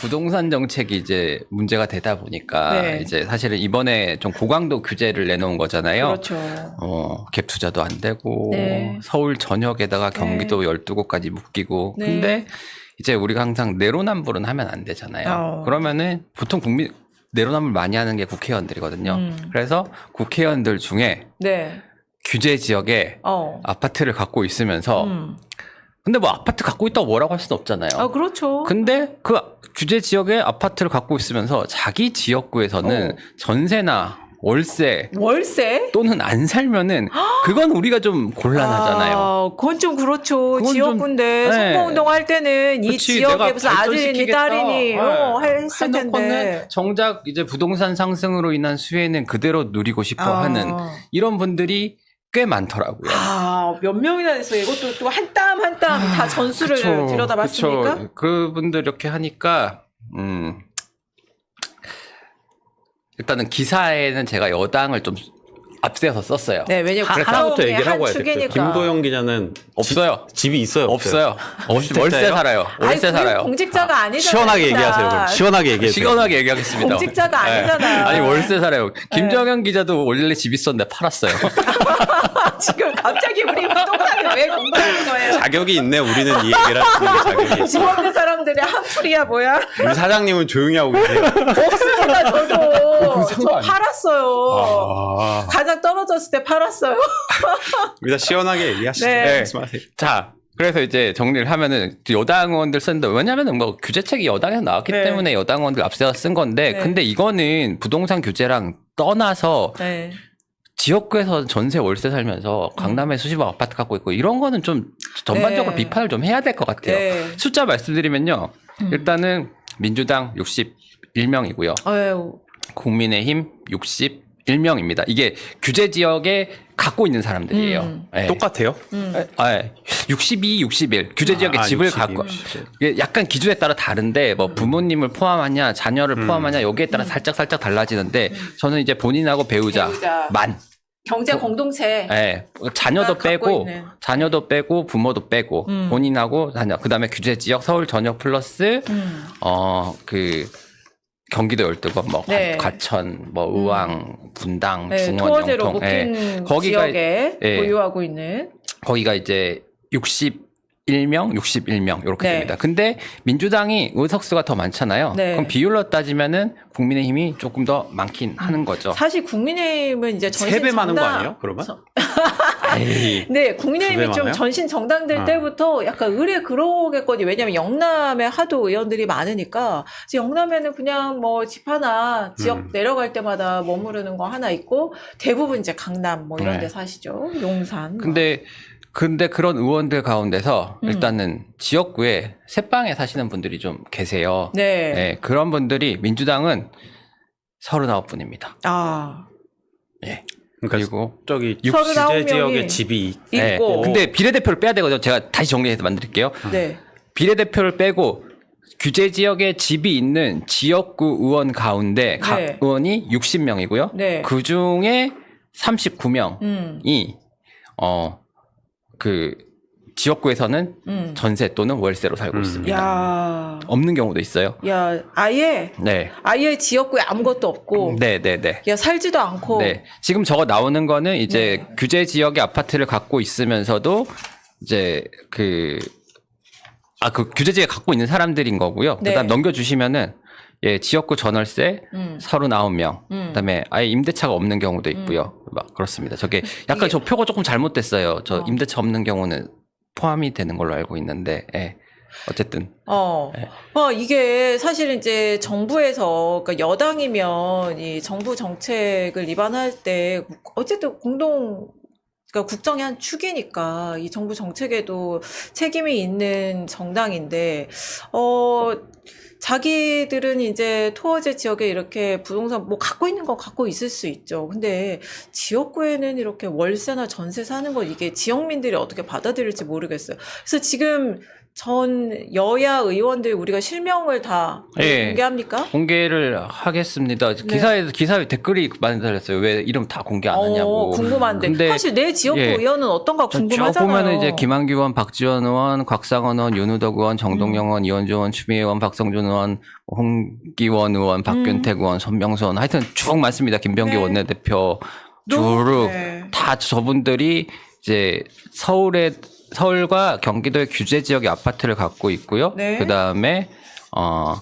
부동산 정책이 이제 문제가 되다 보니까 네. 이제 사실은 이번에 좀 고강도 규제를 내놓은 거잖아요. 그렇죠. 어, 갭 투자도 안 되고 네. 서울 전역에다가 경기도 12곳까지 묶이고 네. 근데 이제 우리가 항상 내로남불은 하면 안 되잖아요. 어. 그러면은 보통 국민 내로남불 많이 하는 게 국회의원들이거든요. 음. 그래서 국회의원들 중에 네. 규제 지역에 어. 아파트를 갖고 있으면서 음. 근데 뭐 아파트 갖고 있다고 뭐라고 할 수는 없잖아요. 아, 그렇죠. 근데 그 규제 지역에 아파트를 갖고 있으면서 자기 지역구에서는 어. 전세나 월세 월세? 또는 안 살면은 그건 우리가 좀 곤란하잖아요. 아, 그건 좀 그렇죠. 그건 좀- 지역군데 네. 선거운동 할 때는 이 그치, 지역에 무슨 아들이니 발전시키겠다. 딸이니 어, 네. 했을 텐데. 정작 이제 부동산 상승으로 인한 수혜는 그대로 누리고 싶어 아. 하는 이런 분들이 꽤 많더라고요. 아, 몇 명이나 됐어요. 이것도 또 한 땀 한 땀 다 전수를 아, 그쵸, 들여다봤습니까? 그쵸. 그분들 이렇게 하니까 음 일단은 기사에는 제가 여당을 좀 앞세워서 썼어요. 네, 왜냐면 하- 하나부터 얘기를 하고 거예요. 축이니까. 김도영 기자는 없어요. 집, 집이 있어요? 없어요. 월세 진짜예요? 살아요. 아니, 월세 그게 살아요. 공직자가 아니잖아요. 시원하게. 얘기하세요. 그럼 시원하게 얘기해요. 시원하게 얘기하겠습니다. 공직자가 네. 아니잖아. 아니 월세 살아요. 김정현 기자도 원래 집 있었는데 팔았어요. 지금 갑자기 우리 똑같은 왜 공부하는 거예요? 자격이 있네. 우리는 이 얘기를 할수 있는 자격이 집 있어. 없는 사람들이 한풀이야 뭐야? 우리 사장님은 조용히 하고 계세요. 없습니다 저도 저 팔았어요. 아, 가장 떨어졌을 때 팔았어요. 우리 다 시원하게 얘기하시죠. 네. 말씀하세요. 자, 그래서 이제 정리를 하면은 여당 의원들 쓴다. 왜냐면은 뭐 규제책이 여당에서 나왔기 네. 때문에 여당 의원들 앞세워 쓴 건데, 네. 근데 이거는 부동산 규제랑 떠나서 네. 지역구에서 전세 월세 살면서 강남에 수십억 아파트 갖고 있고 이런 거는 좀 전반적으로 네. 비판을 좀 해야 될 것 같아요. 네. 숫자 말씀드리면요. 음. 일단은 민주당 61명이고요. 어휴. 국민의힘 61명입니다. 이게 규제 지역에 갖고 있는 사람들이에요. 음. 예. 똑같아요? 음. 아, 예. 62, 61 규제 지역에 아, 집을 62, 갖고 61. 이게 약간 기준에 따라 다른데 음. 뭐 부모님을 포함하냐 자녀를 음. 포함하냐 여기에 따라 살짝 살짝 달라지는데 저는 이제 본인하고 배우자, 배우자. 만 경제 공동체. 예. 자녀도 아, 갖고 빼고 있는. 자녀도 빼고 부모도 빼고 음. 본인하고 자녀 그다음에 규제 지역 서울 전역 플러스 음. 어그 경기도 열두건 뭐 과- 네. 과천 뭐 의왕 분당 네, 중원 영통 예. 거기가 지역에 예. 보유하고 있는 거기가 이제 61명, 61명 이렇게 네. 됩니다. 근데 민주당이 의석수가 더 많잖아요. 네. 그럼 비율로 따지면은 국민의힘이 조금 더 많긴 하는 거죠. 사실 국민의힘은 이제 전신 세배 많은 거 정당- 아니에요? 그러면? 에이. 네, 국민의힘이 좀 많아요? 전신 정당들 아. 때부터 약간 의뢰 그러겠거든요. 왜냐면 영남에 하도 의원들이 많으니까 영남에는 그냥 뭐 집 하나 지역 음. 내려갈 때마다 머무르는 거 하나 있고 대부분 이제 강남 뭐 이런 네. 데 사시죠. 용산. 뭐. 근데 근데 그런 의원들 가운데서 음. 일단은 지역구에 새방에 사시는 분들이 좀 계세요. 네. 네, 그런 분들이 민주당은 39분입니다. 아. 예. 그러니까 그리고 저기 39 규제 지역에 명이 집이 예. 있고. 근데 비례대표를 빼야 되거든요. 제가 다시 정리해서 만들게요. 네. 비례대표를 빼고 규제 지역에 집이 있는 지역구 의원 가운데 각 네. 의원이 60명이고요. 네. 그 중에 39명이 음. 어 그 지역구에서는 음. 전세 또는 월세로 살고 음. 있습니다. 야. 없는 경우도 있어요. 야, 아예 네. 아예 지역구에 아무것도 없고 네, 네, 네. 야 살지도 않고 네. 지금 저거 나오는 거는 이제 네. 규제 지역의 아파트를 갖고 있으면서도 이제 그, 아, 그 규제 지역에 갖고 있는 사람들인 거고요. 네. 그 다음 넘겨주시면은, 예, 지역구 전월세 음. 39명. 음. 그 다음에 아예 임대차가 없는 경우도 있고요. 막 그렇습니다. 저게 약간 이게- 저 표가 조금 잘못됐어요. 저 어. 임대차 없는 경우는 포함이 되는 걸로 알고 있는데, 예. 어쨌든. 어. 네. 어, 이게 사실 이제 정부에서, 그러니까 여당이면 이 정부 정책을 입안할 때 어쨌든 공동, 그러니까 국정의 한 축이니까 이 정부 정책에도 책임이 있는 정당인데, 어, 자기들은 이제 토어제 지역에 이렇게 부동산 뭐 갖고 있는 거 갖고 있을 수 있죠. 근데 지역구에는 이렇게 월세나 전세 사는 건 이게 지역민들이 어떻게 받아들일지 모르겠어요. 그래서 지금 전 여야 의원들 우리가 실명을 다 예. 공개합니까? 공개를 하겠습니다. 네. 기사에 기사에 댓글이 많이 달렸어요. 왜 이름 다 공개 안 하냐고. 어, 궁금한데 근데 사실 내 지역구 예. 의원은 어떤가 쭉 궁금하잖아요. 보면은 이제 김한규 의원, 박지원 의원, 곽상원 의원, 윤우덕 의원, 정동영 음. 의원, 이원주 의원, 추미애 의원, 박성준 의원, 홍기원 의원, 박균택 의원, 손명수 의원, 하여튼 쭉 많습니다. 김병기 음. 네. 원내대표 너- 주르 네. 다 저분들이 이제 서울의 서울과 경기도의 규제 지역의 아파트를 갖고 있고요. 네. 그 다음에 어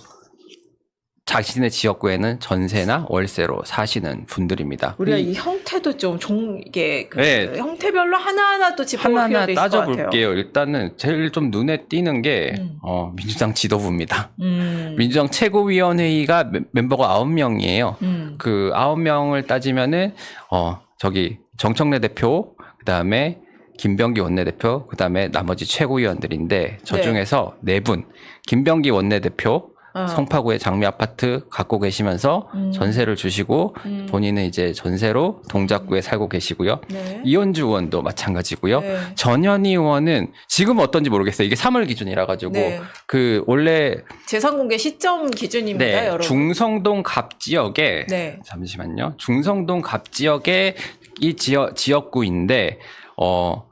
자신의 지역구에는 전세나 월세로 사시는 분들입니다. 우리가 이이 형태도 좀 종, 이게 그 네. 형태별로 하나하나 또 짚어볼 하나하나 필요도 있을 것 같아요. 따져볼게요. 일단은 제일 좀 눈에 띄는 게 음. 어, 민주당 지도부입니다. 음. 민주당 최고위원회의가 멤- 멤버가 9명이에요. 음. 그 9명을 따지면은 어, 저기 정청래 대표, 그다음에 김병기 원내대표, 그 다음에 나머지 최고위원들인데 저 네. 중에서 네 분. 김병기 원내대표 어. 성파구의 장미 아파트 갖고 계시면서 음. 전세를 주시고 음. 본인은 이제 전세로 동작구에 살고 계시고요. 네. 이현주 의원도 마찬가지고요. 네. 전현희 의원은 지금 어떤지 모르겠어요. 이게 3월 기준이라 가지고 네. 그 원래 재산 공개 시점 기준입니다, 네, 여러분. 중성동 갑 지역에 네. 잠시만요. 중성동 갑 지역에 이 지역 지역구인데 어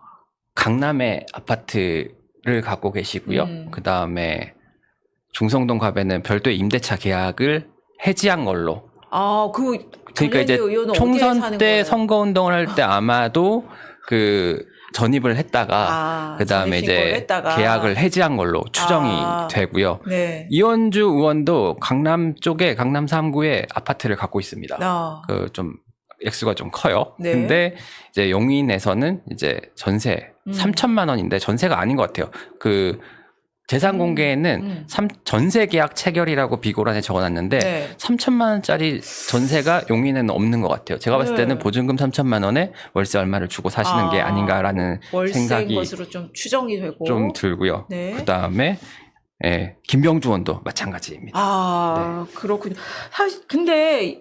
강남에 아파트를 갖고 계시고요. 음. 그 다음에 중성동 갑에는 별도의 임대차 계약을 해지한 걸로. 아, 그 그러니까 이제 총선 때? 선거 운동을 할 때 아마도 그 전입을 했다가 아, 그 다음에 전입 신고를 이제 했다가. 계약을 해지한 걸로 추정이 아. 되고요. 네. 이원주 의원도 강남 쪽에 강남 3구에 아파트를 갖고 있습니다. 아, 그좀 액수가 좀 커요. 네. 근데 이제 용인에서는 이제 전세 음. 3천만 원인데 전세가 아닌 것 같아요. 그 재산 음. 공개에는 음. 삼- 전세 계약 체결이라고 비고란에 적어놨는데 네. 3천만 원짜리 전세가 용인에는 없는 것 같아요. 제가 봤을 네. 때는 보증금 3천만 원에 월세 얼마를 주고 사시는 게 아. 아닌가라는 월세인 생각이 것으로 좀 추정이 되고. 좀 들고요. 네. 그 다음에 예, 김병주 의원도 마찬가지입니다. 아, 네. 그렇군요. 사실, 근데,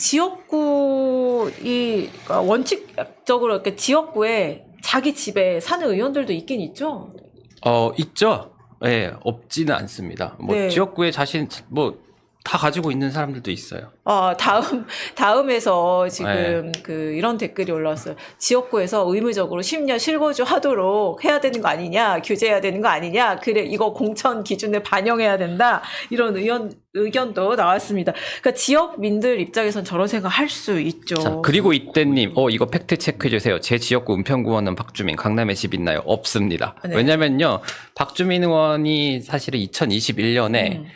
지역구, 이, 그러니까 원칙적으로 이렇게 지역구에 자기 집에 사는 의원들도 있긴 있죠? 어, 있죠. 예, 없지는 않습니다. 뭐 네. 지역구에 자신 뭐 다 가지고 있는 사람들도 있어요. 아, 다음, 다음에서 지금 네. 그 이런 댓글이 올라왔어요. 지역구에서 의무적으로 10년 실거주 하도록 해야 되는 거 아니냐, 규제해야 되는 거 아니냐, 그래, 이거 공천 기준에 반영해야 된다, 이런 의견, 의견도 나왔습니다. 그러니까 지역민들 입장에선 저런 생각 할 수 있죠. 자, 그리고 이때님, 어, 이거 팩트 체크해 주세요. 제 지역구 은평구원은 박주민, 강남에 집 있나요? 없습니다. 네. 왜냐면요, 박주민 의원이 사실은 2021년에 음.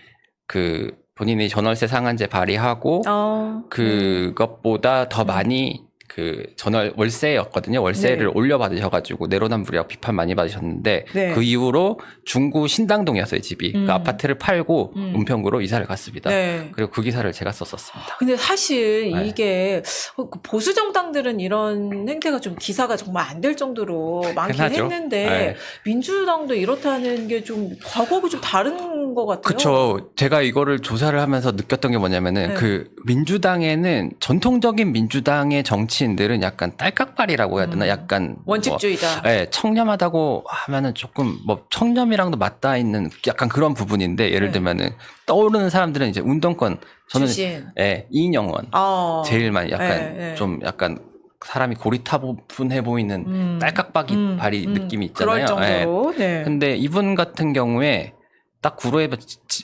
그 본인이 전월세 상한제 발의하고 어, 그것보다 더 많이 그 전월 월세였거든요. 월세를 네. 올려받으셔가지고 내로남불이라고 비판 많이 받으셨는데 네. 그 이후로 중구 신당동이었어요 집이. 음. 그 아파트를 팔고 음. 은평구로 이사를 갔습니다. 네. 그리고 그 기사를 제가 썼었습니다. 근데 사실 네. 이게 어, 그 보수 정당들은 이런 행태가 좀 기사가 정말 안 될 정도로 많긴 흔하죠. 했는데 네. 민주당도 이렇다는 게 좀 과거하고 좀 다른 것 같아요. 그쵸. 제가 이거를 조사를 하면서 느꼈던 게 뭐냐면은 네. 그 민주당에는 전통적인 민주당의 정치 인들은 약간 딸깍발이라고 해야 되나? 음. 약간 원칙주의다. 뭐, 예, 청렴하다고 하면은 조금 뭐 청렴이랑도 맞닿아 있는 약간 그런 부분인데 예를 네. 들면은 떠오르는 사람들은 이제 운동권 저는 출신. 예, 이인영원 아. 제일 많이 약간 네, 네. 좀 약간 사람이 고리타분해 보이는 음. 딸깍박이 음, 발이 음. 느낌이 그럴 있잖아요. 예. 정도로. 네. 근데 이분 같은 경우에 딱 구로에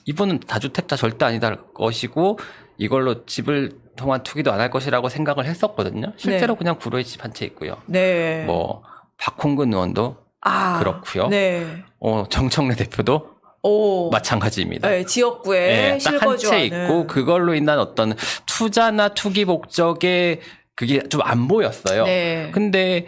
이분은 다주택자 절대 아니다 것이고 이걸로 집을 통한 투기도 안 할 것이라고 생각을 했었거든요. 실제로 네. 그냥 구로에 집 한 채 있고요. 네. 뭐 박홍근 의원도 아. 그렇고요. 네. 어, 정청래 대표도 오. 마찬가지입니다. 네, 지역구에 예, 딱한 실거주하는. 채 있고 그걸로 인한 어떤 투자나 투기 목적에 그게 좀 안 보였어요. 네. 근데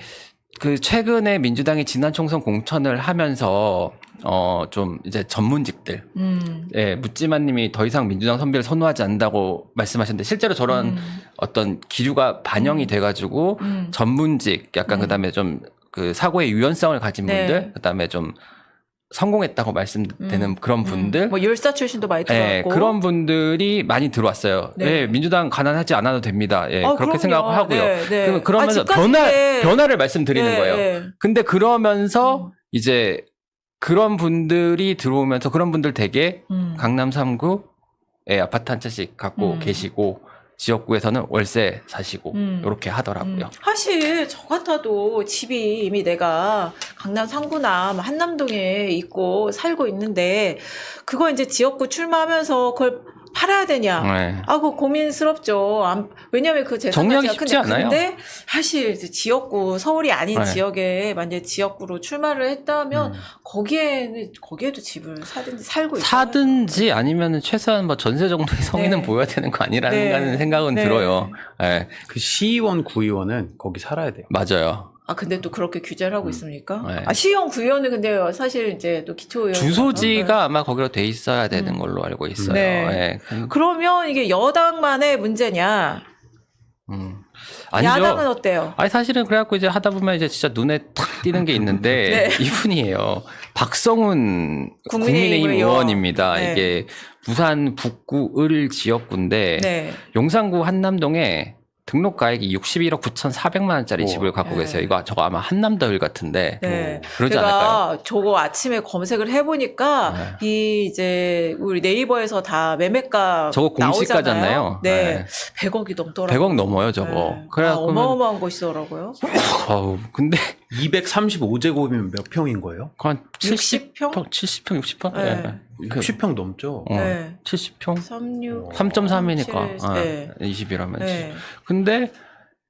그 최근에 민주당이 지난 총선 공천을 하면서 어 좀 이제 전문직들 음. 예, 묻지마님이 더 이상 민주당 선배를 선호하지 않는다고 말씀하셨는데 실제로 저런 음. 어떤 기류가 반영이 돼가지고 음. 전문직 약간 음. 그다음에 좀 그 사고의 유연성을 가진 네. 분들 그다음에 좀 성공했다고 말씀되는 음. 그런 분들 음. 뭐 율사 출신도 많이 예, 들어왔고. 그런 분들이 많이 들어왔어요. 네. 예, 민주당 가난하지 않아도 됩니다. 예, 아, 그렇게 그럼요. 생각을 하고요. 네, 네. 그- 그러면서 아, 변화, 네. 변화를 말씀드리는 네, 거예요. 네. 근데 그러면서 음. 이제 그런 분들이 들어오면서 그런 분들 되게 음. 강남 3구에 아파트 한 채씩 갖고 음. 계시고 지역구에서는 월세 사시고 음. 이렇게 하더라고요. 음, 사실 저 같아도 집이 이미 내가 강남 상구남 한남동에 있고 살고 있는데 그거 이제 지역구 출마하면서 그걸 팔아야 되냐? 네. 아, 그 고민스럽죠. 안- 왜냐면 그 재산 정리하기 가치가 쉽지 큰데, 않아요. 근데 사실 지역구 서울이 아닌 네. 지역에 만약에 지역구로 출마를 했다면 음. 거기에는 거기에도 집을 사든지 살고 있어요. 사든지 아니면 최소한 뭐 전세 정도의 성의는 네. 보여야 되는 거 아니라는 네. 생각은 네. 들어요. 네, 그 시의원, 구의원은 거기 살아야 돼요. 맞아요. 아 근데 또 그렇게 규제를 하고 음. 있습니까? 네. 아 시의원 구의원은 근데 사실 이제 또 기초 의원 주소지가 아마 거기로 돼 있어야 되는 음. 걸로 알고 있어요. 네. 네. 그- 그러면 이게 여당만의 문제냐? 음. 야당은 아니죠. 어때요? 아니 사실은 그래갖고 이제 하다 보면 이제 진짜 눈에 탁 띄는 게 있는데 네. 이분이에요. 박성훈 국민의힘 국민의힘 의원. 의원입니다. 네. 이게 부산 북구 을 지역구인데 네. 용산구 한남동에 등록 가액이 61억 9,400만 원짜리 오. 집을 갖고 네. 계세요. 이거 저거 아마 한남더일 같은데 네. 어, 그러지 제가 않을까요? 저거 아침에 검색을 해보니까 네. 이 이제 우리 네이버에서 다 매매가 저거 공시가잖아요. 나오잖아요. 네. 100억이 넘더라고요. 100억 넘어요 저거. 네. 그래 아, 갖고 어마어마한 곳이더라고요. 어우 근데 235제곱이면 몇 평인 거예요? 한60 평? 70평, 70평, 60평? 네. 60평 넘죠? 어, 네. 70평? 36. 3.3이니까. 아, 네. 20이라면. 네. 근데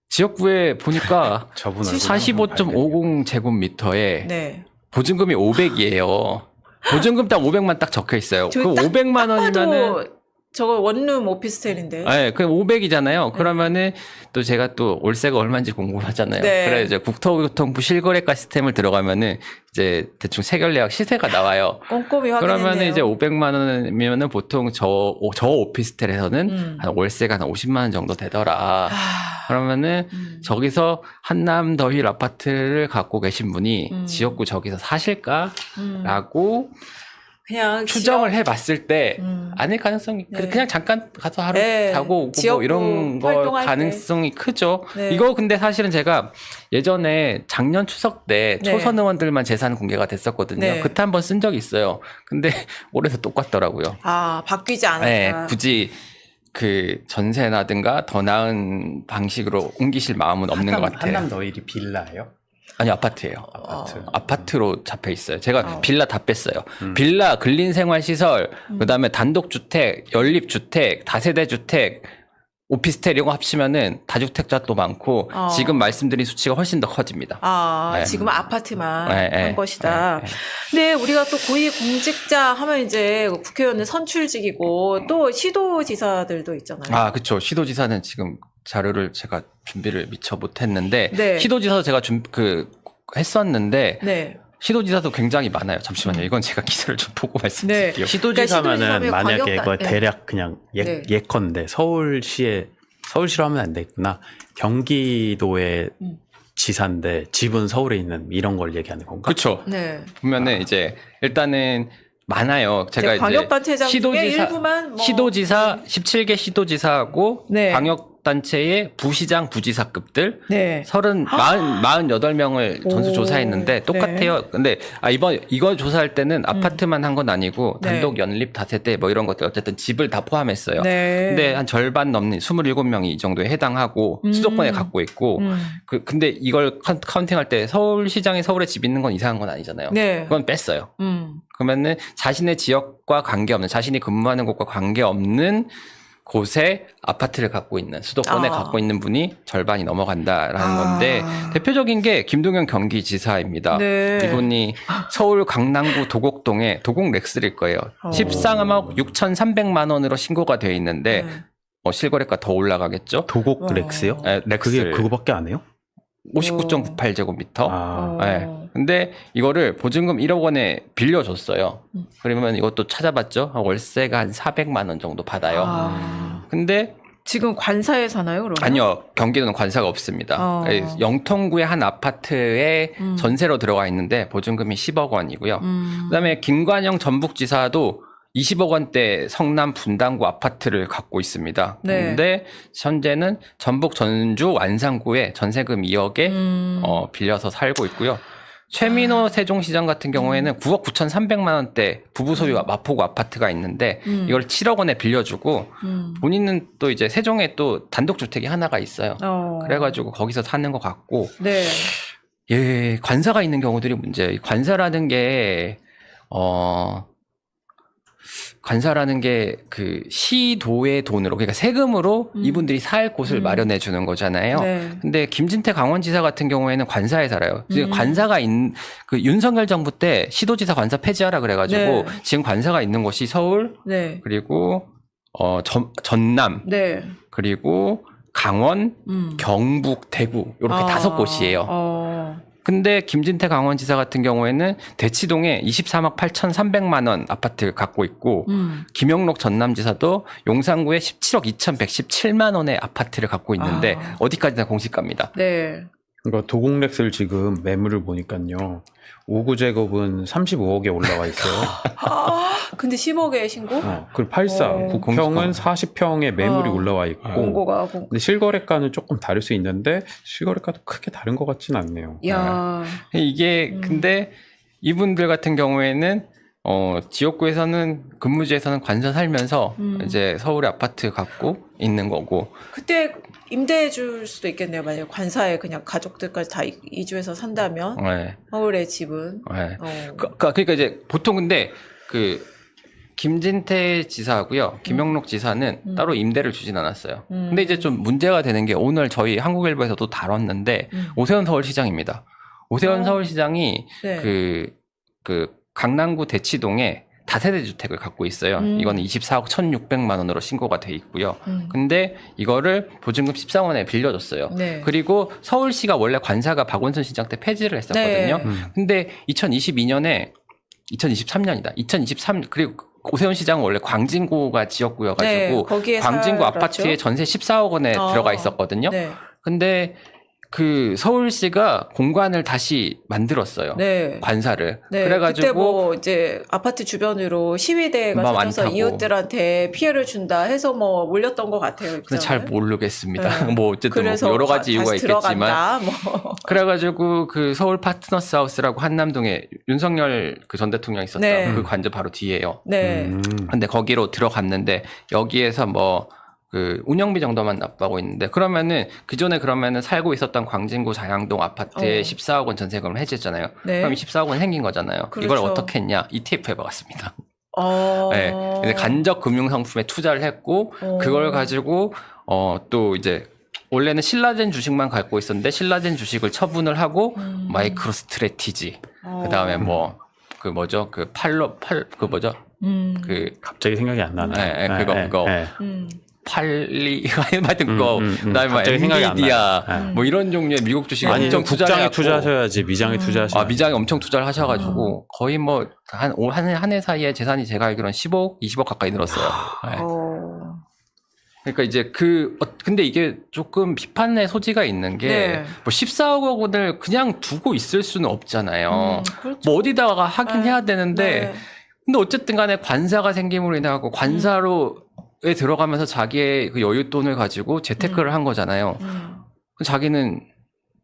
지역구에 보니까 저분 45.50 제곱미터에 네. 보증금이 500이에요. 보증금 딱 500만 딱 적혀 있어요. 그딱 500만 원이면은 봐도 저거 원룸 오피스텔인데. 네, 그럼 500이잖아요. 그러면은 또 제가 또 월세가 얼마인지 공부하잖아요. 네. 그래 이제 국토교통부 실거래가 시스템을 들어가면 이제 대충 세결례약 시세가 나와요. 꼼꼼히 확인했네요. 그러면은 이제 500만 원이면은 보통 저, 저 오피스텔에서는 음. 한 월세가 한 50만 원 정도 되더라. 아, 그러면은 음. 저기서 한남 더힐 아파트를 갖고 계신 분이 음. 지역구 저기서 사실까라고 음. 그냥 추정을 지역- 해봤을 때 음. 아닐 가능성이 네. 그냥 잠깐 가서 하루 네. 자고 오고 뭐 이런 거 활동할 때. 가능성이 크죠. 네. 이거 근데 사실은 제가 예전에 작년 추석 때 네. 초선 의원들만 재산 공개가 됐었거든요. 네. 그때 한번 쓴 적이 있어요. 근데 올해도 똑같더라고요. 아 바뀌지 않았다. 네, 굳이 그 전세나든가 더 나은 방식으로 옮기실 마음은 없는 것 같아요. 한남 더일이 빌라예요? 아니 아파트예요. 아파트. 어. 아파트로 잡혀 있어요. 제가 어. 빌라 다 뺐어요. 음. 빌라, 근린 생활 시설, 음. 그다음에 단독 주택, 연립 주택, 다세대 주택, 오피스텔 이런 거 합치면은 다주택자도 많고 어. 지금 말씀드린 수치가 훨씬 더 커집니다. 아 네. 지금 아파트만 네, 한 네, 것이다. 네, 네. 근데 우리가 또 고위 공직자 하면 이제 국회의원은 선출직이고 또 시도지사들도 있잖아요. 아, 그쵸. 시도지사는 지금 자료를 제가 준비를 미처 못했는데 네. 시도지사 제가 준 그 했었는데 네. 시도지사도 굉장히 많아요. 잠시만요. 이건 제가 기사를 좀 보고 말씀드릴게요. 시도지사면은 시도지사면 만약에 광역단- 이거 네. 대략 그냥 예, 네. 예컨대 서울시에 서울시로 하면 안 되겠구나. 경기도의 음. 지사인데 집은 서울에 있는 이런 걸 얘기하는 건가? 그렇죠. 네. 보면은 이제 일단은 많아요. 제가 이제 광역단체장 시도지사 일부만 뭐 시도지사 17개 시도지사하고 네. 광역 단체의 부시장 부지사급들 네. 서른 마흔 마흔 여덟 명을 전수 오. 조사했는데 똑같아요. 근데 아 이번 이거 조사할 때는 아파트만 한 건 아니고 음. 네. 단독 연립 다세대 뭐 이런 것들 어쨌든 집을 다 포함했어요. 네. 근데 한 절반 넘는 27명이 이 정도에 해당하고 음. 수도권에 갖고 있고 음. 그 근데 이걸 카운- 카운팅할 때 서울시장이 서울에 집 있는 건 이상한 건 아니잖아요. 네. 그건 뺐어요. 음. 그러면은 자신의 지역과 관계없는 자신이 근무하는 곳과 관계없는 곳에 아파트를 갖고 있는 수도권에 아. 갖고 있는 분이 절반이 넘어간다라는 아. 건데 대표적인 게 김동연 경기지사입니다. 네. 이분이 서울 강남구 도곡동에 도곡 렉스일 거예요. 어. 13억 6,300만 원으로 신고가 돼 있는데 네. 어, 실거래가 더 올라가겠죠? 도곡 어. 렉스요? 에, 렉스 그게 그거밖에 안 해요? 59.98제곱미터. 아, 어. 네. 근데 이거를 보증금 1억 원에 빌려줬어요. 음. 그러면 이것도 찾아봤죠. 월세가 한 400만 원 정도 받아요. 아. 근데 지금 관사에 사나요, 그러면? 아니요 경기도는 관사가 없습니다. 어. 예, 영통구의 한 아파트에 음. 전세로 들어가 있는데 보증금이 10억 원이고요. 음. 그다음에 김관영 전북지사도 20억 원대 성남 분당구 아파트를 갖고 있습니다. 네. 근데 현재는 전북 전주 완산구에 전세금 2억에 음. 어, 빌려서 살고 있고요. 최민호 세종시장 같은 경우에는 9억 9,300만 원대 부부 소유 마포구 아파트가 있는데 음. 이걸 7억 원에 빌려주고 음. 본인은 또 이제 세종에 또 단독 주택이 하나가 있어요. 어. 그래가지고 거기서 사는 것 같고 네. 예 관사가 있는 경우들이 문제예요. 이 관사라는 게 어. 관사라는 게 그 시도의 돈으로 그러니까 세금으로 음. 이분들이 살 곳을 음. 마련해 주는 거잖아요. 네. 근데 김진태 강원지사 같은 경우에는 관사에 살아요. 음. 관사가 있는 그 윤석열 정부 때 시도지사 관사 폐지하라 그래가지고 네. 지금 관사가 있는 곳이 서울 네. 그리고 어 전, 전남 네. 그리고 강원 음. 경북 대구 이렇게 아. 다섯 곳이에요. 어. 근데 김진태 강원지사 같은 경우에는 대치동에 23억 8,300만 원 아파트 갖고 있고 음. 김영록 전남지사도 용산구에 17억 2,117만 원의 아파트를 갖고 있는데 아. 어디까지나 공시가입니다. 네. 그러니까 도공렉슬 지금 매물을 보니까요. 5구 제곱은 35억에 올라와 있어요. 아, 근데 10억에 신고? 어, 그리고 84, 어. 국평은 40평에 매물이 어. 올라와 있고 공고가 공. 근데 실거래가는 조금 다를 수 있는데 실거래가도 크게 다른 것 같진 않네요. 야. 이게 음. 근데 이분들 같은 경우에는 어 지역구에서는 근무지에서는 관사 살면서 음. 이제 서울에 아파트 갖고 있는 거고 그때 임대해 줄 수도 있겠네요. 만약에 관사에 그냥 가족들까지 다 이- 이주해서 산다면 네, 서울의 집은 네. 어. 그, 그- 그러니까 이제 보통 근데 그 김진태 지사하고요 김영록 지사는 음. 따로 임대를 주진 않았어요. 음. 근데 이제 좀 문제가 되는 게 오늘 저희 한국일보에서도 다뤘는데 음. 오세훈 서울시장입니다. 오세훈 어. 서울시장이 네. 그, 그, 강남구 대치동에 다세대 주택을 갖고 있어요. 음. 이거는 24억 1,600만 원으로 신고가 돼 있고요. 음. 근데 이거를 보증금 14원에 빌려줬어요. 네. 그리고 서울시가 원래 관사가 박원순 시장 때 폐지를 했었거든요. 네. 음. 근데 2022년에 2023년이다. 2023 그리고 오세훈 시장은 원래 광진구가 지역구여가지고 네, 거기에 광진구. 아파트에 전세 14억 원에 어. 들어가 있었거든요. 네. 근데 그 서울시가 공간을 다시 만들었어요. 네. 관사를. 네, 그래가지고 그때 뭐 이제 아파트 주변으로 시위대가 막 찾아서. 이웃들한테 피해를 준다 해서 뭐 몰렸던 것 같아요. 근데 잘. 모르겠습니다. 네. 뭐 어쨌든 뭐 여러 가지 가- 이유가 다시 있겠지만 들어간다, 뭐. 그래가지고 그 서울 파트너스 하우스라고 한남동에 윤석열 그 전 대통령 있었던 네. 그 관저 바로 뒤에요. 네. 음. 근데 거기로 들어갔는데 여기에서 뭐 그 운영비 정도만 납부하고 있는데 그러면은 그 전에 그러면은 살고 있었던 광진구 자양동 아파트에 어. 14억 원 전세금을 해줬잖아요. 네. 그럼 이 14억 원 생긴 거잖아요. 이걸 그렇죠. 어떻게 했냐? ETF 해봐갔습니다. 어. 네. 간접 금융 상품에 투자를 했고 어. 그걸 가지고 어 또 이제 원래는 신라젠 주식만 갖고 있었는데 신라젠 주식을 처분을 하고 음. 마이크로 스트레티지 어. 그다음에 뭐 그 뭐죠 그 팔로 팔 그 뭐죠 음. 그 갑자기 생각이 안 나네. 네, 네, 그거, 그거. 음. 팔리 하여튼 음, 그거 음, 음. 그다음에 뭐 엔비디아. 네. 뭐 이런 종류의 미국 주식 아니 엄청 투자를 투자하셔야지 미장에 음. 투자하셔. 아 미장에 엄청 투자를 하셔가지고 음. 거의 뭐 뭐한한해 사이에 재산이 제가 알기로는 10억 20억 가까이 늘었어요. 네. 어. 그러니까 이제 그 어, 근데 이게 조금 비판의 소지가 있는 게 네. 뭐 14억 원을 그냥 두고 있을 수는 없잖아요. 음, 그렇죠. 뭐 어디다가 하긴 네. 해야 되는데 네. 근데 어쨌든 간에 관사가 생김으로 인해 갖고 관사로 에 들어가면서 자기의 그 여윳돈을 가지고 재테크를 한 거잖아요. 음. 자기는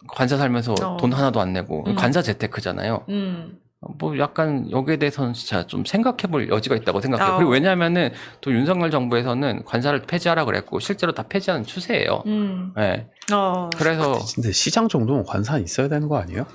관사 살면서 어. 돈 하나도 안 내고 음. 관사 재테크잖아요. 음. 뭐 약간 여기에 대해서는 진짜 좀 생각해 볼 여지가 있다고 생각해요. 아. 그리고 왜냐하면은 또 윤석열 정부에서는 관사를 폐지하라 그랬고 실제로 다 폐지하는 추세예요. 음. 네. 어. 그래서 근데 시장 정도면 관산 있어야 되는 거 아니에요?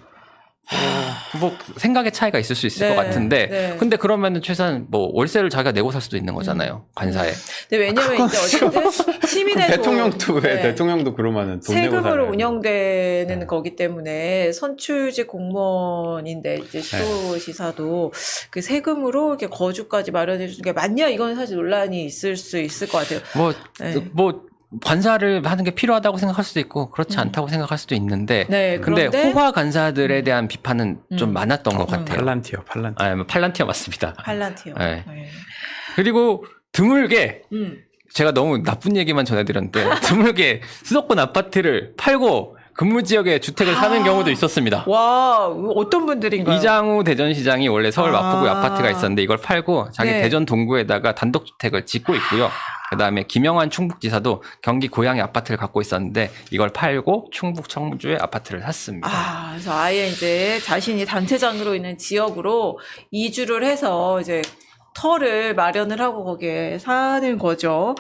뭐 생각의 차이가 있을 수 있을 네, 것 같은데 네. 근데 그러면은 최소한 뭐 월세를 자기가 내고 살 수도 있는 거잖아요. 관사에. 근데 왜냐면 이제 어쨌든 시민의 돈, 대통령도 왜 네. 대통령도 그러면은 돈 내고 세금으로 살아요. 운영되는 네. 거기 때문에 선출직 공무원인데 이제 시도지사도 그 세금으로 이렇게 거주까지 마련해 주는 게 맞냐 이건 사실 논란이 있을 수 있을 것 같아요. 뭐, 네. 뭐, 관사를 하는 게 필요하다고 생각할 수도 있고, 그렇지 음. 않다고 생각할 수도 있는데, 네, 근데 그런데 호화 관사들에 대한 비판은 좀 음. 많았던 것 음. 같아요. 팔란티어, 팔란티. 아, 뭐 팔란티아 맞습니다. 팔란티어. 네. 네. 그리고 드물게, 음. 제가 너무 나쁜 얘기만 전해드렸는데, 드물게 수도권 아파트를 팔고 근무 지역에 주택을 사는 아. 경우도 있었습니다. 와 어떤 분들인가요? 이장우 대전시장이 원래 서울 아. 마포구에 아파트가 있었는데 이걸 팔고 자기 네. 대전 동구에다가 단독주택을 짓고 있고요. 그다음에 김영환 충북지사도 경기 고양이 아파트를 갖고 있었는데 이걸 팔고 충북 청주에 아파트를 샀습니다. 아, 그래서 아예 이제 자신이 단체장으로 있는 지역으로 이주를 해서 이제 터를 마련을 하고 거기에 사는 거죠.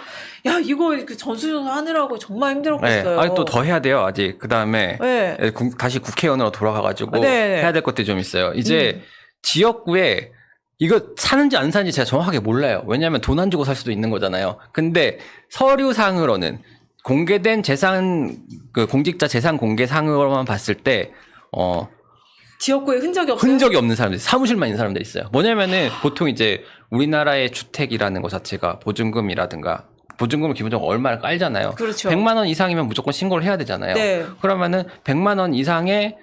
야, 이거 그 전수조사 하느라고 정말 네, 힘들었겠어요. 아니 또 더 해야 돼요 아직. 그 다음에 네. 예, 국- 다시 국회의원으로 돌아가가지고 네. 해야 될 것들이 좀 있어요. 이제 음. 지역구에 이거 사는지 안 사는지 제가 정확하게 몰라요. 왜냐하면 돈 안 주고 살 수도 있는 거잖아요. 근데 서류상으로는 공개된 재산 그 공직자 재산 공개상으로만 봤을 때 어, 지역구에 흔적이 없어요. 흔적이 없는 사람들, 사무실만 있는 사람들 있어요. 뭐냐면은 보통 이제 우리나라의 주택이라는 것 자체가 보증금이라든가 보증금을 기본적으로 얼마를 깔잖아요. 그렇죠. 100만 원 이상이면 무조건 신고를 해야 되잖아요. 네. 그러면은 100만 원 이상의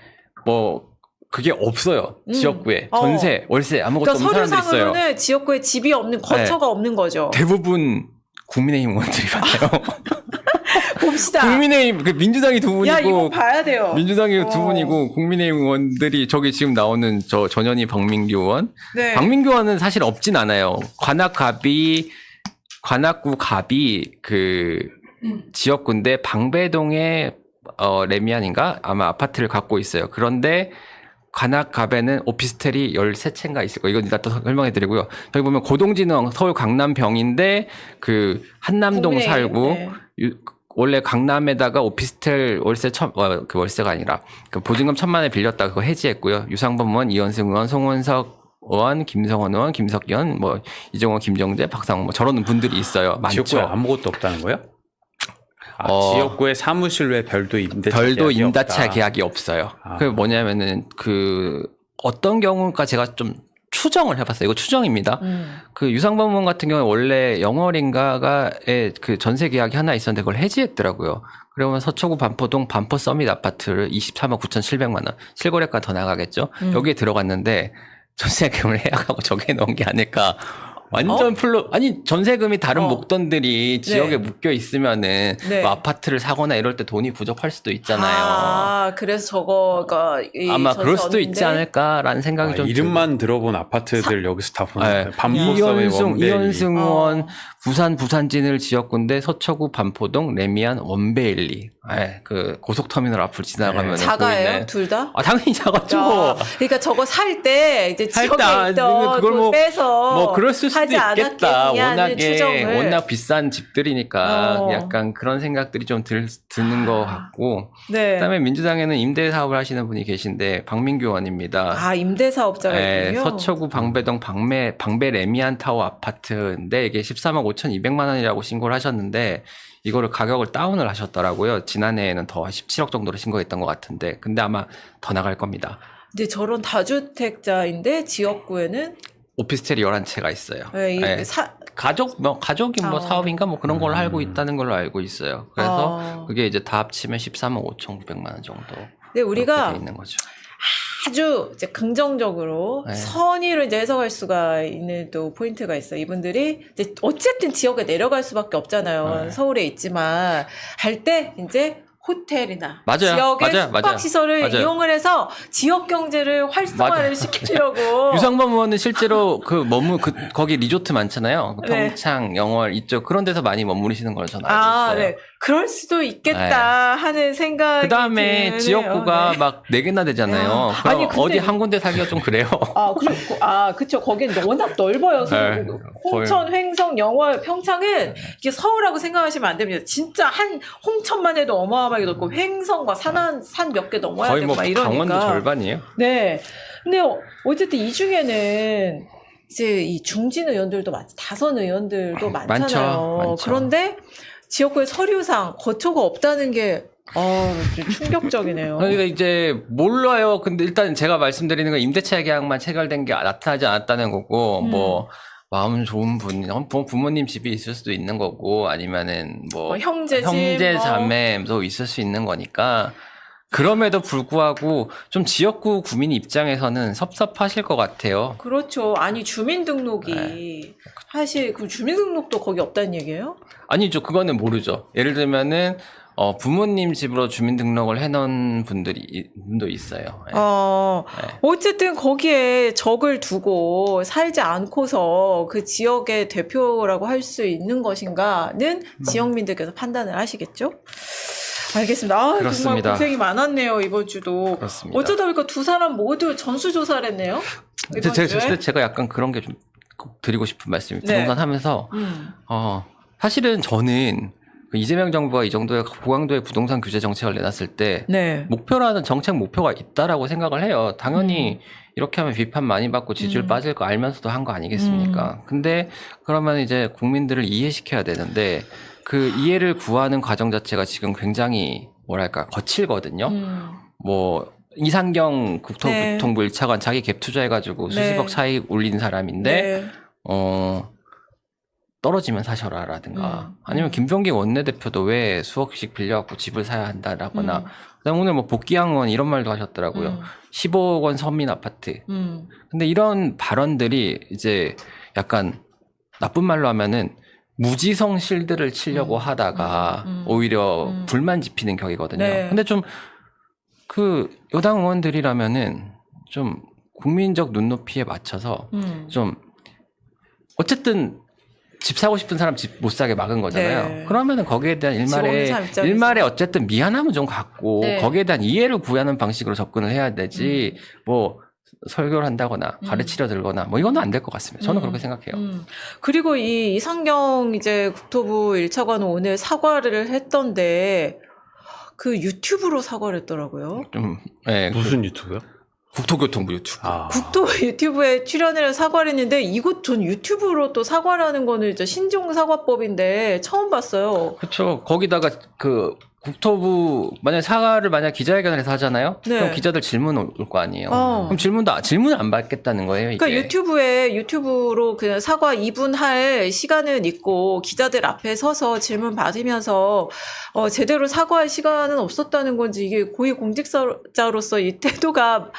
뭐 그게 없어요. 음. 지역구에 어. 전세, 월세 아무것도 그러니까 없는 사람들 있어요. 네. 서류상으로는 지역구에 집이 없는 거처가 없는 거죠. 대부분 국민의힘 의원들이 많아요. 봅시다. 국민의힘 그 민주당이 두 야, 이거 분이고 봐야 돼요. 민주당이 두 어. 분이고 국민의힘 의원들이 저기 지금 나오는 저 전현희 박민규 의원 네. 박민규 의원은 사실 없진 않아요. 관악갑이 관악구 갑이 그 지역구인데 방배동에 어 레미안인가 아마 아파트를 갖고 있어요. 그런데 관악갑에는 오피스텔이 13채인가 있을 거예요. 이건 이따 또 설명해 드리고요. 여기 보면 고동진흥 서울 강남병인데 그 한남동 국민의힘, 살고 네. 유- 원래 강남에다가 오피스텔 월세 천, 어, 그 월세가 아니라 그 보증금 천만 원 빌렸다 그거 해지했고요. 유상범 의원, 이현승 의원, 송원석 의원, 김성원 의원, 의원, 뭐 이정호, 김정재, 박상호 뭐 저런 분들이 있어요. 많죠. 지역구에 아무것도 없다는 거예요? 아, 어. 지역구에 사무실 외 별도 임대차 별도 계약이 임대차 없다. 계약이 없어요. 아. 그 뭐냐면은 그 어떤 경우가 제가 좀 추정을 해봤어요. 이거 추정입니다. 음. 그 유상범 의원 같은 경우는 원래 영월인가가의 그 전세 계약이 하나 있었는데 그걸 해지했더라고요. 그러면 서초구 반포동 반포 서밋 아파트를 23억 9,700만 원 실거래가 더 나가겠죠. 음. 여기에 들어갔는데 전세금을 해약하고 저기에 넣은 게 아닐까. 완전 풀로 아니 전세금이 다른 어. 목돈들이 지역에 네. 묶여 있으면은 네. 뭐 아파트를 사거나 이럴 때 돈이 부족할 수도 있잖아요. 아, 그래서 저거가 이 아마 그럴 수도 있지 얻는데 않을까라는 생각이 아, 좀 이름만 들 어본 아파트들 여기서 다 보는 네. 반포섬의 이현승, 의원, 어. 부산 부산진을 지역군데 서초구 반포동 레미안 원베일리. 예, 그 고속터미널 앞을 지나가면 네. 보이네. 둘 다? 아 당연히 작았죠. 야, 그러니까 저거 살 때 이제 살 지역에 있던 그걸 돈 뭐- 빼서 뭐 그랬을 수도 하지 있겠다. 않았겠냐는 워낙에 추정을. 워낙 비싼 집들이니까 어. 약간 그런 생각들이 좀 들, 드는 것 같고. 네. 그다음에 민주당에는 임대 사업을 하시는 분이 계신데 박민규 의원입니다. 아 임대 사업자가 예, 있군요. 서초구 방배동 방배 방배 레미안 타워 아파트인데 이게 13억 5,200만 원이라고 신고를 하셨는데 이거를 가격을 다운을 하셨더라고요. 지난해에는 더 17억 정도로 신고했던 것 같은데 근데 아마 더 나갈 겁니다. 근데 저런 다주택자인데 지역구에는 오피스텔이 11채가 있어요. 예, 이 예. 사, 가족 뭐 가족이 뭐 어. 사업인가 뭐 그런 걸로 음. 알고 있다는 걸로 알고 있어요. 그래서 어. 그게 이제 다 합치면 13억 5,900만 원 정도 근데 그렇게 우리가 돼 있는 거죠. 아주 이제 긍정적으로 네. 선의를 이제 해석할 수가 있는 또 포인트가 있어. 요 이분들이 이제 어쨌든 지역에 내려갈 수밖에 없잖아요. 네. 서울에 있지만 할때 이제 호텔이나 맞아요. 지역의 맞아요. 숙박 맞아요. 시설을 맞아요. 이용을 해서 지역 경제를 활성화를 맞아요. 시키려고 유상범 의원은 실제로 그 머무 그 거기 리조트 많잖아요. 그 네. 평창, 영월 이쪽 그런 데서 많이 머무르시는 걸로 저는 알고 아, 있어요. 네. 그럴 수도 있겠다 하는 생각이 그 다음에. 지역구가 네. 막네 개나 되잖아요. 야. 그럼 아니, 근데- 어디 한 군데 살기가 좀 그래요. 아, 그리고, 아, 그쵸. 거긴 워낙 넓어요. 네, 홍천, 횡성, 영월, 평창은 이게 서울하고 생각하시면 안 됩니다. 진짜 한 홍천만 해도 어마어마하게 넓고 횡성과 산한, 산 몇 개 넘어야 되고 뭐 막 이러니까. 강원도 절반이에요. 네. 근데 어- 어쨌든 이 중에는 이제 이 중진 의원들도 많, 다선 의원들도 많죠, 많잖아요. 많죠. 그런데 지역구의 서류상 거처가 없다는 게, 아, 좀 충격적이네요. 그러니까 이제 몰라요. 근데 일단 제가 말씀드리는 건 임대차 계약만 체결된 게 나타나지 않았다는 거고 음. 뭐 마음 좋은 분, 부- 부모님 집이 있을 수도 있는 거고 아니면은 뭐 뭐 형제집, 형제 뭐. 자매도 있을 수 있는 거니까 그럼에도 불구하고 좀 지역구 구민 입장에서는 섭섭하실 것 같아요. 그렇죠. 아니 주민등록이 네. 사실 그 주민등록도 거기 없다는 얘기예요? 아니죠. 그거는 모르죠. 예를 들면은 어, 부모님 집으로 주민등록을 해놓은 분들이 이- 분도 있어요. 예. 어, 네. 어쨌든 거기에 적을 두고 살지 않고서 그 지역의 대표라고 할 수 있는 것인가는 음. 지역민들께서 판단을 하시겠죠? 알겠습니다. 아, 정말 그렇습니다. 고생이 많았네요, 이번 주도. 그렇습니다. 어쩌다 보니까 두 사람 모두 전수 조사를 했네요. 근데 이번 제가, 주에. 근데 제가 약간 그런 게좀꼭 드리고 싶은 말씀이 네. 부동산 하면서 음. 어, 사실은 저는 그 이재명 정부가 이 정도의 고강도의 부동산 규제 정책을 내놨을 때 네. 목표라는 정책 목표가 있다라고 생각을 해요. 당연히 이렇게 하면 비판 많이 받고 지지율 음. 빠질 거 알면서도 한 거 아니겠습니까? 근데 그러면 이제 국민들을 이해시켜야 되는데 그 이해를 구하는 과정 자체가 지금 굉장히 뭐랄까 거칠거든요. 음. 뭐 이상경 네. 국토교통부 1차관 자기 갭 투자해가지고 네. 수십억 차익 올린 사람인데 네. 어 떨어지면 사셔라라든가 음. 아니면 김병기 원내대표도 왜 수억씩 빌려갖고 집을 사야 한다라거나 음. 그다음에 오늘 뭐 복귀양원 이런 말도 하셨더라고요. 음. 15억 원 서민 아파트. 음. 근데 이런 발언들이 이제 약간 나쁜 말로 하면은 무지성 실드를 치려고 음. 하다가 음. 음. 오히려 음. 불만 지피는 격이거든요. 네. 근데 좀 그 여당 의원들이라면은 좀 국민적 눈높이에 맞춰서 음. 좀 어쨌든 집 사고 싶은 사람 집 못 사게 막은 거잖아요. 네. 그러면은 거기에 대한 일말의 입장에서. 일말의 어쨌든 미안함은 좀 갖고 네. 거기에 대한 이해를 구하는 방식으로 접근을 해야 되지 뭐 설교를 한다거나 음. 가르치려 들거나 뭐 이거는 안될 것 같습니다. 저는 음. 그렇게 생각해요. 음. 그리고 이 이상경 이제 국토부 1차관은 오늘 사과를 했던데 그 유튜브로 사과를 했더라고요. 좀 예, 그 무슨 유튜브요? 국토교통부 유튜브. 아, 국토 유튜브에 출연을 해서 사과를 했는데 이곳 전 유튜브로 또 사과를 하는 거는 이제 신종 사과법인데 처음 봤어요. 그렇죠. 거기다가 그 국토부 만약 사과를 만약 기자회견을 해서 하잖아요. 네. 그럼 기자들 질문 올 거 아니에요. 어. 그럼 질문도 안- 질문을 안 받겠다는 거예요. 이게. 그러니까 유튜브에 유튜브로 그 사과 2분 할 시간은 있고 기자들 앞에 서서 질문 받으면서 어, 제대로 사과할 시간은 없었다는 건지 이게 고위 공직자로서 이 태도가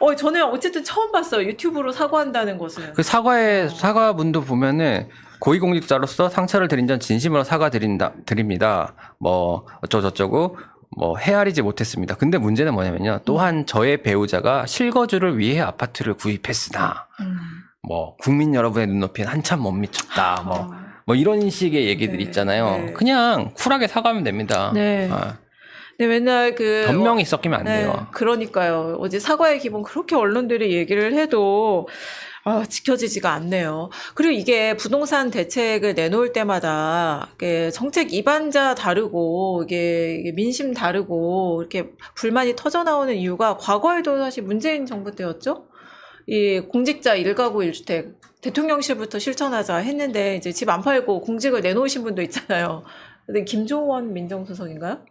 어 저는 어쨌든 처음 봤어요 유튜브로 사과한다는 것을. 그 사과의 사과문도 보면은 고위공직자로서 상처를 드린 점 진심으로 사과드린다 드립니다. 뭐 어쩌고저쩌고 뭐 헤아리지 못했습니다. 근데 문제는 뭐냐면요. 또한 저의 배우자가 실거주를 위해 아파트를 구입했으나 음. 뭐 국민 여러분의 눈높이는 한참 못 미쳤다. 뭐, 아, 뭐 이런 식의 얘기들이 네, 있잖아요. 네. 그냥 쿨하게 사과하면 됩니다. 네. 아, 근데 맨날 그 변명이 섞이면 안 네, 돼요. 그러니까요. 어제 사과의 기본 그렇게 언론들이 얘기를 해도 아, 지켜지지가 않네요. 그리고 이게 부동산 대책을 내놓을 때마다 정책 입안자 다르고 이게 민심 다르고 이렇게 불만이 터져 나오는 이유가 과거에도 사실 문재인 정부 때였죠. 이 공직자 일가구 일주택 대통령실부터 실천하자 했는데 이제 집 안 팔고 공직을 내놓으신 분도 있잖아요. 근데 김조원 민정수석인가요?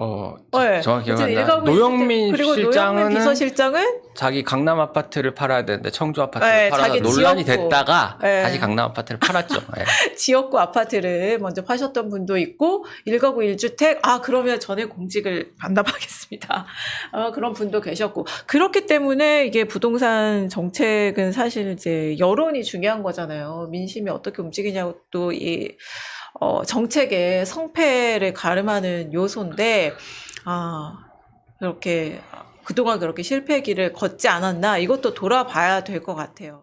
어, 네. 정확히. 일가구 노영민 일주택, 그리고 노영민 실장은 비서실장은 자기 강남 아파트를 팔아야 되는데 청주 아파트를 네, 팔아서 자기 논란이 지역구. 됐다가 네. 다시 강남 아파트를 팔았죠. 예. 지역구 아파트를 먼저 파셨던 분도 있고 일가구 일주택 아 그러면 전에 공직을 반납하겠습니다. 아, 그런 분도 계셨고 그렇기 때문에 이게 부동산 정책은 사실 이제 여론이 중요한 거잖아요. 민심이 어떻게 움직이냐고 또이 어, 정책의 성패를 가름하는 요소인데 아 그렇게 그동안 그렇게 실패 길을 걷지 않았나 이것도 돌아봐야 될 것 같아요.